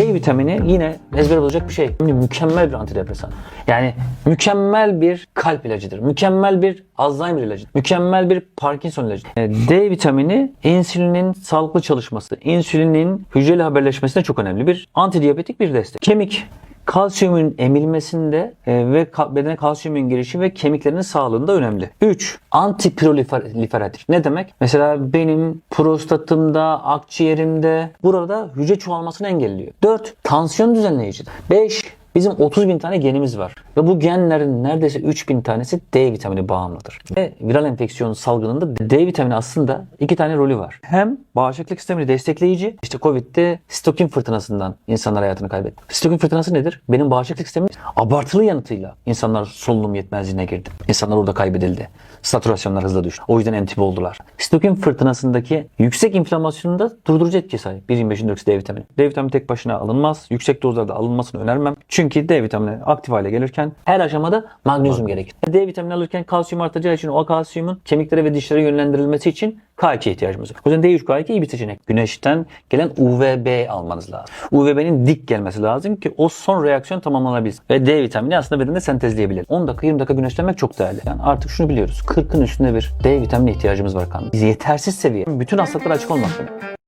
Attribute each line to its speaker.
Speaker 1: D vitamini yine ezber olacak bir şey. Şimdi mükemmel bir antidepresan. Yani mükemmel bir kalp ilacıdır. Mükemmel bir Alzheimer ilacıdır. Mükemmel bir Parkinson ilacıdır. E, D vitamini insülinin sağlıklı çalışması, insülinin hücreyle haberleşmesine çok önemli bir antidiyabetik bir destek. Kemik kalsiyumun emilmesinde e, ve bedene kalsiyumun girişi ve kemiklerin sağlığında önemli. 3. Antiproliferatif. Ne demek? Mesela benim prostatımda, akciğerimde burada hücre çoğalmasını engelliyor. 4. Tansiyon düzenleyicidir. 5. Bizim 30 bin tane genimiz var. Ve bu genlerin neredeyse 3 bin tanesi D vitamini bağımlıdır. Ve viral enfeksiyon salgınında D vitamini aslında iki tane rolü var. Hem bağışıklık sistemini destekleyici. İşte Covid'de sitokin fırtınasından insanlar hayatını kaybetti. Sitokin fırtınası nedir? Benim bağışıklık sistemim abartılı yanıtıyla insanlar solunum yetmezliğine girdi. İnsanlar orada kaybedildi. Satürasyonlar hızla düştü. O yüzden entübe oldular. Sitokin fırtınasındaki yüksek inflamasyonu da durdurucu etki sahip. 1.25'in D vitamini. D vitamini tek başına alınmaz. Yüksek dozlarda alınmasını önermem. Çünkü D vitamini aktif hale gelirken her aşamada magnezyum gerekir. D vitamini alırken kalsiyum artacağı için o kalsiyumun kemiklere ve dişlere yönlendirilmesi için K2 ihtiyacımız var. O yüzden D3 K2 iyi bir seçenek. Güneşten gelen UVB almanız lazım. UVB'nin dik gelmesi lazım ki o son reaksiyon tamamlanabilsin. Ve D vitamini aslında bedende sentezleyebilir. 10 dakika 20 dakika güneşlenmek çok değerli. Yani artık şunu biliyoruz. 40'ın üstünde bir D vitamini ihtiyacımız var kanda. Yetersiz seviye. Bütün hastalıklara açık olmak demek.